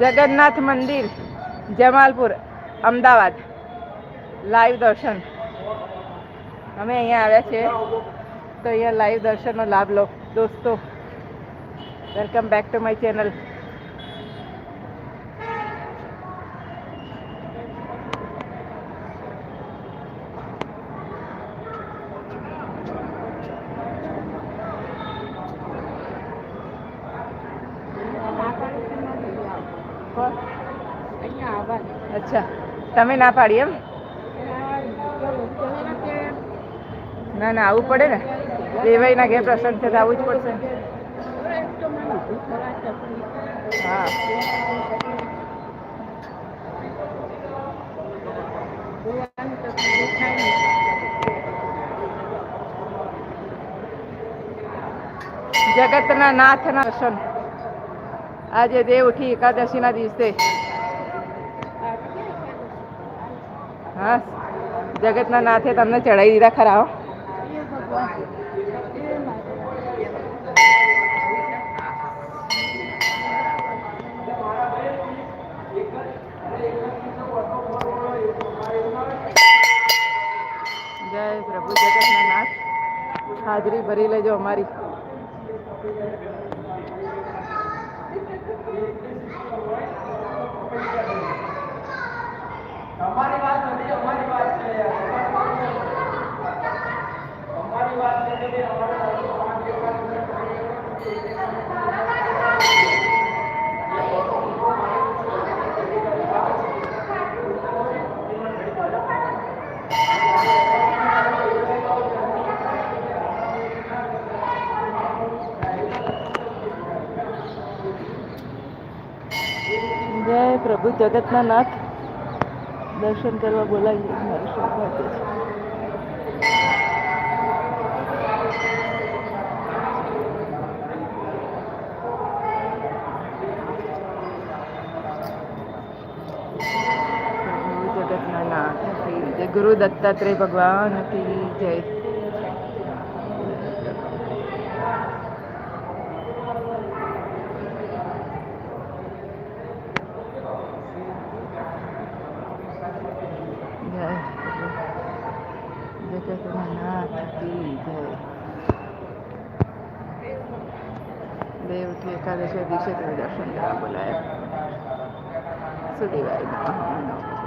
જગન્નાથ મંદિર જમાલપુર અમદાવાદ લાઈવ દર્શન અમે અહીંયા આવ્યા છીએ તો અહીંયા લાઈવ દર્શનનો લાભ લો દોસ્તો welcome back to my channel અચ્છા તમે ના પાડી એમ ના ના આવવું પડે ને દેવાઈના ઘેર પ્રસંગ છે તો આવવું જ પડશે હા જગતના નાથના દર્શન આજે દેવ ઉઠી ના દિવસે હા જગતના નાથે તમને ચડાવી દીધા ખરા જય પ્રભુ જગતના નાથ હાજરી ભરી લેજો અમારી પ્રભુ જગતના નાથ દર્શન કરવા બોલાવીએ મારું સૌભાગ્ય છે ગુરુ દત્તાત્રેય ભગવાન કી જય દેવથી એકાદશી દિવસે તમે દર્શન કરવા બોલાયા સુદેવાય નમઃ નમઃ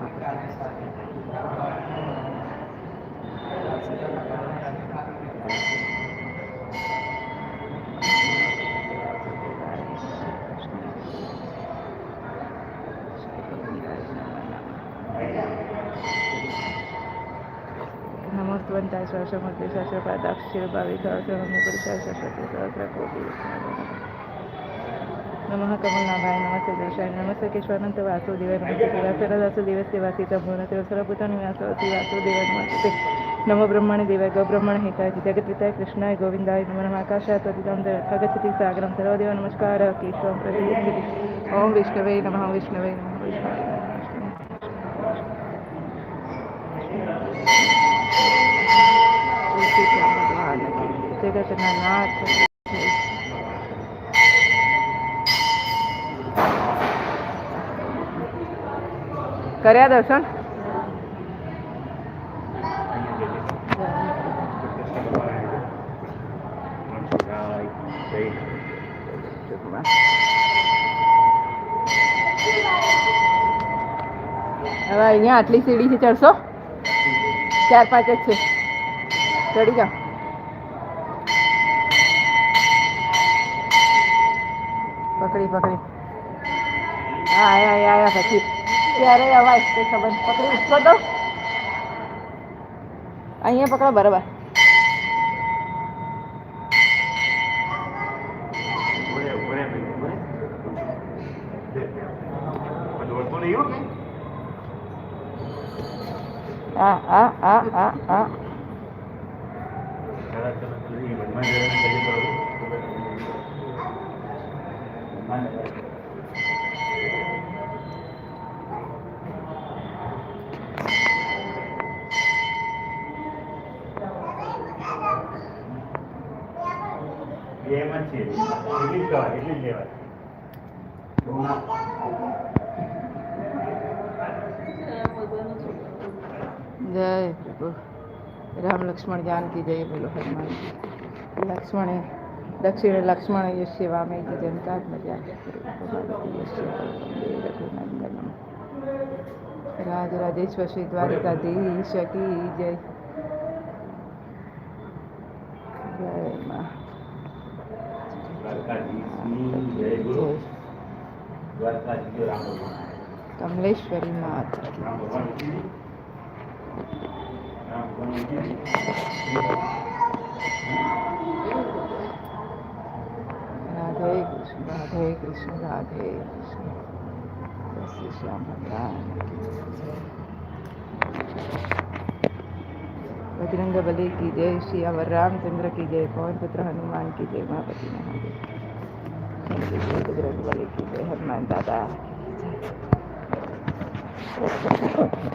સુદેવાય cuenta su asoma que se hace para dar su babi cada que no por नमस्ते दर्शाय नमस्ते केशवानन्त वासुदेव नमस्ते वासुदेवस्य वासिता भुवनते वसरपुतनिवासवति वासुदेव नमस्ते नमो ब्रह्मणे देवाय गोब्रह्मण हिताय जगत्पिताय कृष्णाय गोविन्दाय नमो नमः आकाशात् अतितं भगच्छति सागरं सर्वदेव नमस्कारः केशवं प्रति ॐ विष्णवे नमः विष्णवे नमः विष्णवे together tonight. कर दर्शन अटली सीढ़ी से चढ़ सो चार पांच अच्छे चढ़ी जाओ પકડી પકડી આયા આયા પછી ત્યારે અવાજ પકડી અહીંયા પકડો બરાબર આ આ આ આ આ जय राम लक्ष्मण ज्ञान की जय बोलो हनुमान लक्ष्मण है दक्षिण लक्ष्मण यशिवा में जयंतात्मजा रघुनंदनम राज राजेश्वर श्री द्वारिकाधीश की जय जय माँ कमलेश्वरी मात Thank you. राधे कृष्ण राधे कृष्ण राधे कृष्ण श्याम भगवान बजरंग बली की जय श्री अवर रामचंद्र की जय पवन पुत्र हनुमान की जय महापति महादेव बजरंग बली की जय हनुमान दादा